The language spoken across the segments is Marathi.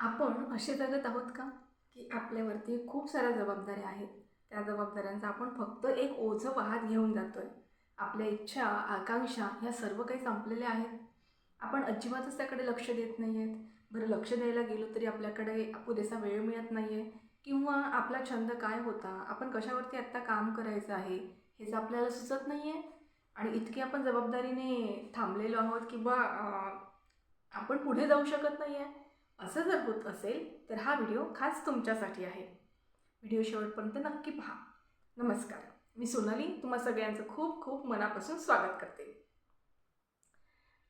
आपण असे जगत आहोत का? की आपल्यावरती खूप साऱ्या जबाबदाऱ्या आहेत. त्या जबाबदाऱ्यांचा आपण फक्त एक ओझं वाहत घेऊन जातोय. आपल्या इच्छा आकांक्षा ह्या सर्व काही संपलेल्या आहेत. आपण अजिबातच त्याकडे लक्ष देत नाही आहेत बरं लक्ष द्यायला गेलो तरी आपल्याकडे पुरेसा वेळ मिळत नाही आहे किंवा आपला छंद काय होता? आपण कशावरती आत्ता काम करायचं आहे? हेच आपल्याला सुचत नाही आहे आणि इतकी आपण जबाबदारीने थांबलेलो आहोत किंवा बा आपण पुढे जाऊ शकत नाही आहे असं जर होत असेल तर हा व्हिडिओ खास तुमच्यासाठी आहे. व्हिडिओ शेवटपर्यंत नक्की पहा. नमस्कार. मी सोनाली तुम्हा सगळ्यांचं खूप खूप मनापासून स्वागत करते.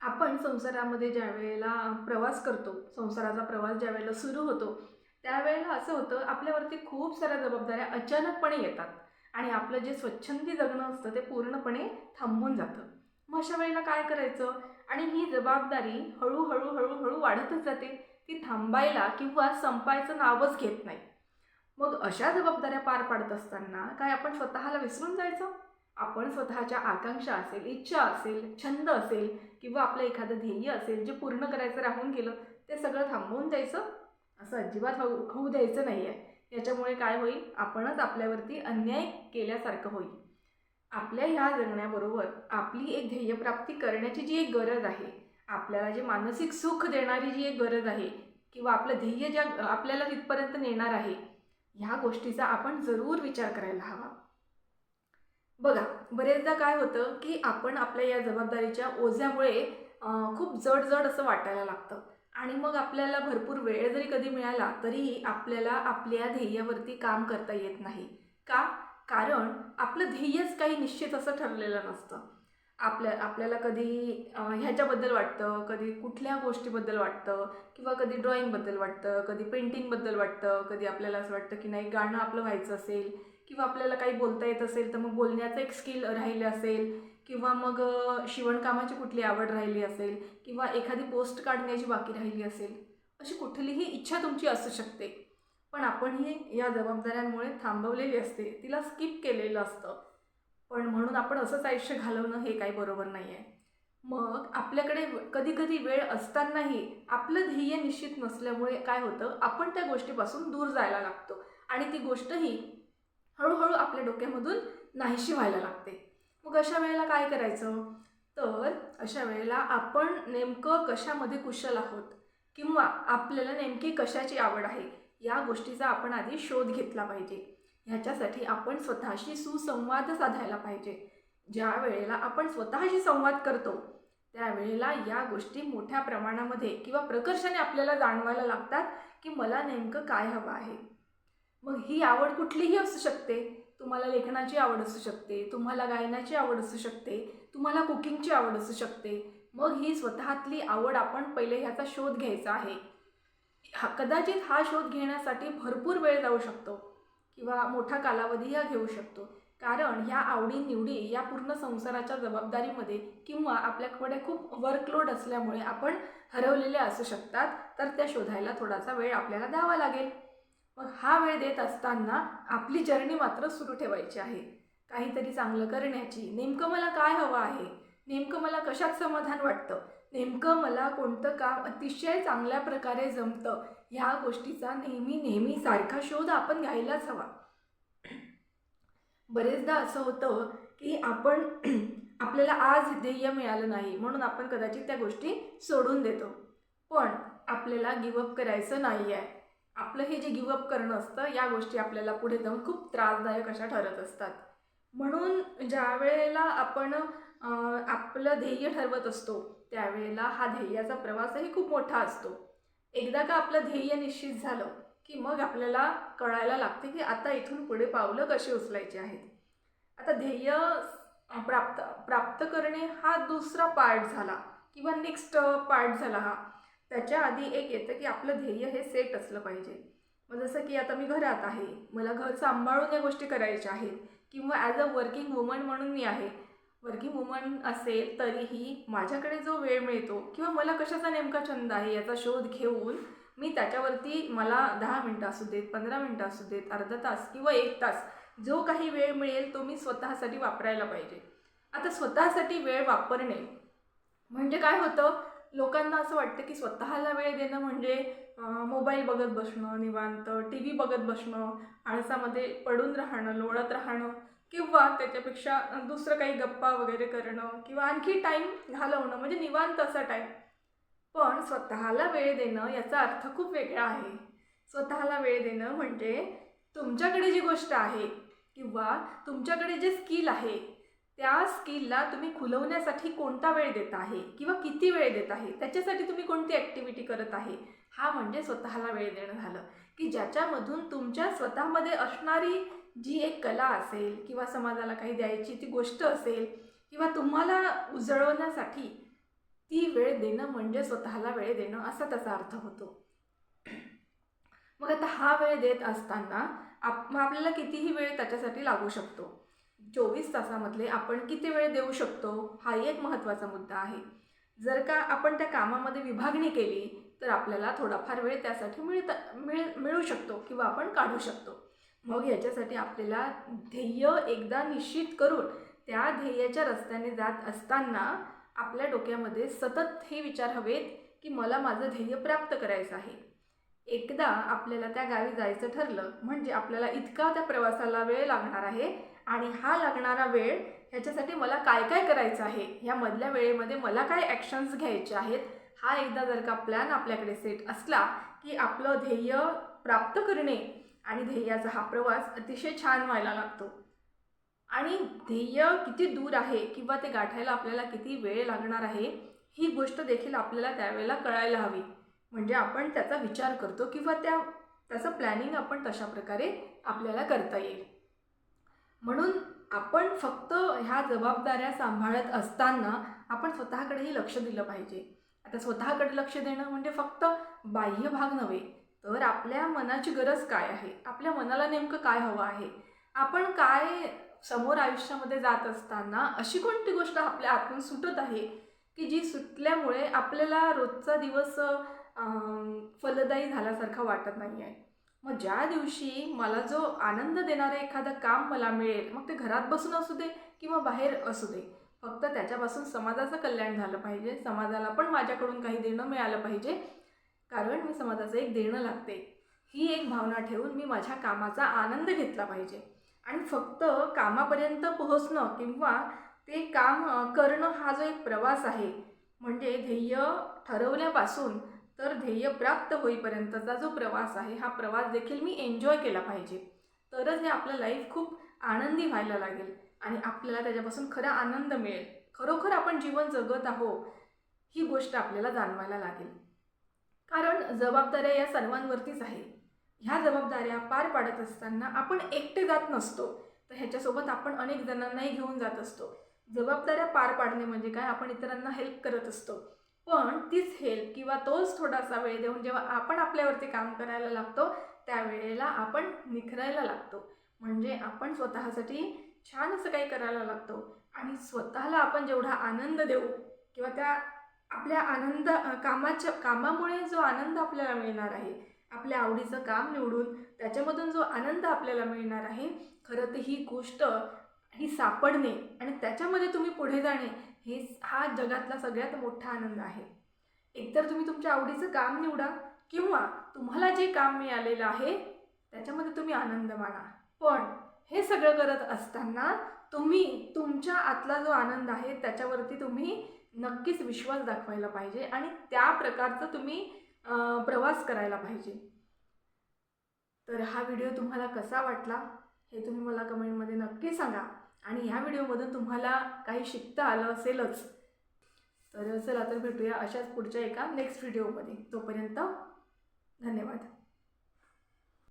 आपण संसारामध्ये ज्या वेळेला प्रवास करतो संसाराचा प्रवास ज्या वेळेला सुरू होतो त्यावेळेला असं होतं आपल्यावरती खूप साऱ्या जबाबदाऱ्या अचानकपणे येतात आणि आपलं जे स्वच्छंदी जगणं असतं ते पूर्णपणे थांबून जातं. मग अशा वेळेला काय करायचं? आणि ही जबाबदारी हळूहळू हळूहळू वाढतच जाते. ती थांबायला किंवा संपायचं नावच घेत नाही. मग अशा जबाबदाऱ्या पार पाडत असताना काय आपण स्वतःला विसरून जायचं? आपण स्वतःच्या आकांक्षा असेल इच्छा असेल छंद असेल किंवा आपलं एखादं ध्येय असेल जे पूर्ण करायचं राहून गेलं ते सगळं थांबवून द्यायचं? असं अजिबात होऊ होऊ द्यायचं नाही आहे याच्यामुळे काय होईल? आपणच आपल्यावरती अन्याय केल्यासारखं होईल. आपल्या ह्या जगण्याबरोबर आपली एक ध्येयप्राप्ती करण्याची जी एक गरज आहे आपल्याला जे मानसिक सुख देणारी जी एक गरज आहे किंवा आपलं ध्येय ज्या आपल्याला तिथपर्यंत नेणार आहे ह्या गोष्टीचा आपण जरूर विचार करायला हवा. बघा बरेचदा काय होतं की आपण आपल्या या जबाबदारीच्या ओझ्यामुळे खूप जड जड असं वाटायला लागतं. आणि मग आपल्याला भरपूर वेळ जरी कधी मिळाला तरीही आपल्याला आपल्या ध्येयावरती काम करता येत नाही. का? कारण आपलं ध्येयच काही निश्चित असं ठरलेलं नसतं. आपल्या आपल्याला कधी ह्याच्याबद्दल वाटतं कधी कुठल्या गोष्टीबद्दल वाटतं किंवा कधी ड्रॉईंगबद्दल वाटतं कधी पेंटिंगबद्दल वाटतं कधी आपल्याला असं वाटतं की नाही गाणं आपलं व्हायचं असेल किंवा आपल्याला काही बोलता येत असेल तर मग बोलण्याचं एक स्किल राहिलं असेल किंवा मग शिवणकामाची कुठली आवड राहिली असेल किंवा एखादी पोस्ट काढण्याची बाकी राहिली असेल अशी कुठलीही इच्छा तुमची असू शकते. पण आपण ही या जबाबदाऱ्यांमुळे थांबवलेली असते तिला स्किप केलेलं असतं. पण म्हणून आपण असंच आयुष्य घालवणं हे काही बरोबर नाही आहे मग आपल्याकडे कधी कधी वेळ असतानाही आपलं ध्येय निश्चित नसल्यामुळे काय होतं? आपण त्या गोष्टीपासून दूर जायला लागतो आणि ती गोष्टही हळूहळू आपल्या डोक्यामधून नाहीशी व्हायला लागते. मग अशा वेळेला काय करायचं? तर अशा वेळेला आपण नेमकं कशामध्ये कुशल आहोत? किंवा आपल्याला नेमकी कशाची आवड आहे? या गोष्टीचा आपण आधी शोध घेतला पाहिजे. ह्याच्यासाठी आपण स्वतःशी सुसंवाद साधायला पाहिजे. ज्या वेळेला आपण स्वतःशी संवाद करतो त्यावेळेला या गोष्टी मोठ्या प्रमाणामध्ये किंवा प्रकर्षाने आपल्याला जाणवायला लागतात की मला नेमकं काय हवं आहे. मग ही आवड कुठलीही असू शकते. तुम्हाला लेखनाची आवड असू शकते तुम्हाला गायनाची आवड असू शकते तुम्हाला कुकिंगची आवड असू शकते. मग ही स्वतःतली आवड आपण पहिले ह्याचा शोध घ्यायचा आहे. हा कदाचित हा शोध घेण्यासाठी भरपूर वेळ जाऊ शकतो. किंवा मोठा कालावधी हा घेऊ शकतो. कारण ह्या आवडीनिवडी या पूर्ण संसाराच्या जबाबदारीमध्ये किंवा आपल्याकडे खूप वर्कलोड असल्यामुळे आपण हरवलेले असू शकतात तर त्या शोधायला थोडासा वेळ आपल्याला द्यावा लागेल. मग हा वेळ देत असताना आपली जर्नी मात्र सुरू ठेवायची आहे. काहीतरी चांगलं करण्याची नेमकं मला काय हवं आहे? नेमकं मला कशात समाधान वाटतं? नेमकं मला कोणतं काम अतिशय चांगल्या प्रकारे जमतं? ह्या गोष्टीचा नेहमी नेहमी सारखा शोध आपण घ्यायलाच हवा. बरेचदा असं होतं की आपण आपल्याला आज ध्येय मिळालं नाही म्हणून आपण कदाचित त्या गोष्टी सोडून देतो. पण आपल्याला गिवअप करायचं नाही आहे आपलं हे जे गिवअप करणं असतं या गोष्टी आपल्याला पुढे जाऊन खूप त्रासदायक अशा ठरत असतात. म्हणून ज्या वेळेला आपण आपलं ध्येय ठरवत असतो त्यावेळेला हा ध्येयाचा प्रवासही खूप मोठा असतो. एकदा का आपलं ध्येय निश्चित झालं की मग आपल्याला कळायला लागते की आता इथून पुढे पावलं कशी उचलायची आहेत. आता ध्येय प्राप्त प्राप्त करणे हा दुसरा पार्ट झाला किंवा नेक्स्ट पार्ट झाला हा. त्याच्या आधी एक येतं की आपलं ध्येय हे सेट असलं पाहिजे. मग जसं की आता मी घरात आहे. मला घर सांभाळून या गोष्टी करायच्या आहेत. किंवा ॲज अ वर्किंग वुमन म्हणून मी आहे. वर्किंग वुमन असेल तरीही माझ्याकडे जो वेळ मिळतो किंवा मला कशाचा नेमका छंद आहे याचा शोध घेऊन मी त्याच्यावरती मला दहा मिनटं असू देत पंधरा मिनटं असू देत अर्धा तास किंवा एक तास जो काही वेळ मिळेल तो मी स्वतःसाठी वापरायला पाहिजे. आता स्वतःसाठी वेळ वापरणे म्हणजे काय होतं? लोकांना असं वाटतं की स्वतःला वेळ देणं म्हणजे मोबाईल बघत बसणं निवांत टी व्ही बघत बसणं आळसामध्ये पडून राहणं लोळत राहणं किंवा त्याच्यापेक्षा दुसरं काही गप्पा वगैरे करणं किंवा आणखी टाईम घालवणं म्हणजे निवांत असा टाईम पण स्वतःला वेळ देणं याचा अर्थ खूप वेगळा आहे. स्वतःला वेळ देणं म्हणजे तुमच्याकडे जी गोष्ट आहे किंवा तुमच्याकडे जे स्किल आहे त्या स्किलला तुम्ही खुलवण्यासाठी कोणता वेळ देत आहे किंवा किती वेळ देत आहे त्याच्यासाठी तुम्ही कोणती ॲक्टिव्हिटी करत आहे हा म्हणजे स्वतःला वेळ देणं झालं. की ज्याच्यामधून तुमच्या स्वतःमध्ये असणारी जी एक कला असेल किंवा समाजाला काही द्यायची ती गोष्ट असेल किंवा तुम्हाला उजळवण्यासाठी ती वेळ देणं म्हणजे स्वतःला वेळ देणं असा त्याचा अर्थ होतो. मग आता हा वेळ देत असताना आप मग आपल्याला कितीही वेळ त्याच्यासाठी लागू शकतो. चोवीस तासामधले आपण किती वेळ देऊ शकतो हा एक महत्त्वाचा मुद्दा आहे. जर का आपण त्या कामामध्ये विभागणी केली तर आपल्याला थोडाफार वेळ त्यासाठी मिळता मिळ मिळू शकतो किंवा आपण काढू शकतो. मग याच्यासाठी आपल्याला ध्येय एकदा निश्चित करून त्या ध्येयाच्या रस्त्याने जात असताना आपल्या डोक्यामध्ये सतत हे विचार हवेत की मला माझं ध्येय प्राप्त करायचं आहे. एकदा आपल्याला त्या गावी जायचं ठरलं म्हणजे आपल्याला इतका त्या प्रवासाला वेळ लागणार आहे आणि हा लागणारा वेळ ह्याच्यासाठी मला काय काय करायचं आहे? ह्या मधल्या वेळेमध्ये मला काय ॲक्शन्स घ्यायचे आहेत? हा एकदा जर का प्लॅन आपल्याकडे सेट असला की आपलं ध्येय प्राप्त करणे आणि ध्येयाचा हा प्रवास अतिशय छान व्हायला लागतो. आणि ध्येय किती दूर आहे किंवा ते गाठायला आपल्याला किती वेळ लागणार आहे ही गोष्ट देखील आपल्याला त्यावेळेला कळायला हवी. म्हणजे आपण त्याचा विचार करतो किंवा त्या त्याचं प्लॅनिंग आपण तशा प्रकारे आपल्याला करता येईल. म्हणून आपण फक्त ह्या जबाबदाऱ्या सांभाळत असताना आपण स्वतःकडेही लक्ष दिलं पाहिजे. आता स्वतःकडे लक्ष देणं म्हणजे फक्त बाह्य भाग नव्हे तर आपल्या मनाची गरज काय आहे? आपल्या मनाला नेमकं काय हवं आहे? आपण काय समोर आयुष्यामध्ये जात असताना अशी कोणती गोष्ट आपल्या आतून सुटत आहे की जी सुटल्यामुळे आपल्याला रोजचा दिवस फलदायी झाल्यासारखा वाटत नाही आहे मग ज्या दिवशी मला जो आनंद देणारं एखादं काम मला मिळेल मग ते घरात बसून असू दे किंवा बाहेर असू दे. फक्त त्याच्यापासून समाजाचं कल्याण झालं पाहिजे. समाजाला पण माझ्याकडून काही देणं मिळालं पाहिजे. कारण मी समाजाचं एक देणं लागते. ही एक भावना ठेवून मी माझ्या कामाचा आनंद घेतला पाहिजे. आणि फक्त कामापर्यंत पोहोचणं किंवा ते काम करणं हा जो एक प्रवास आहे म्हणजे ध्येय ठरवल्यापासून तर ध्येय प्राप्त होईपर्यंतचा जो प्रवास आहे हा प्रवास देखील मी एन्जॉय केला पाहिजे. तरच हे आपलं लाईफ खूप आनंदी व्हायला लागेल आणि आपल्याला त्याच्यापासून खरा आनंद मिळेल. खरोखर आपण जीवन जगत आहो ही गोष्ट आपल्याला जाणवायला लागेल. कारण जबाबदाऱ्या या सर्वांवरतीच आहे ह्या जबाबदाऱ्या पार पाडत असताना आपण एकटे जात नसतो. तर ह्याच्यासोबत आपण अनेक जणांनाही घेऊन जात असतो. जबाबदाऱ्या पार पाडणे म्हणजे काय? आपण इतरांना हेल्प करत असतो. पण तीच हेल्प किंवा तोच थोडासा वेळ देऊन जेव्हा आपण आपल्यावरती काम करायला लागतो त्यावेळेला आपण निखरायला लागतो. म्हणजे आपण स्वतःसाठी छान असं काही करायला लागतो. आणि स्वतःला आपण जेवढा आनंद देऊ किंवा त्या आपल्या आनंद कामाच्या कामामुळे जो आनंद आपल्याला मिळणार आहे आपल्या आवडीचं काम निवडून त्याच्यामधून जो आनंद आपल्याला मिळणार आहे खरं तर ही गोष्ट ही सापडणे आणि त्याच्यामध्ये तुम्ही पुढे जाणे हे हा जगातला सगळ्यात मोठा आनंद आहे. एकतर तुम्ही तुमच्या आवडीचं काम निवडा किंवा तुम्हाला जे काम मिळालेलं आहे त्याच्यामध्ये तुम्ही आनंद माना. पण हे सगळं करत असताना तुम्ही तुमच्या आतला जो आनंद आहे त्याच्यावरती तुम्ही नक्कीच विश्वास दाखवायला पाहिजे आणि त्या प्रकारचं तुम्ही प्रवास करायला पाहिजे. तर हा व्हिडिओ तुम्हाला कसा वाटला हे तुम्ही मला कमेंटमध्ये नक्की सांगा. आणि ह्या व्हिडिओमधून तुम्हाला काही शिकता आलं असेलच. तर चला तर भेटूया अशाच पुढच्या एका नेक्स्ट व्हिडिओमध्ये तोपर्यंत धन्यवाद.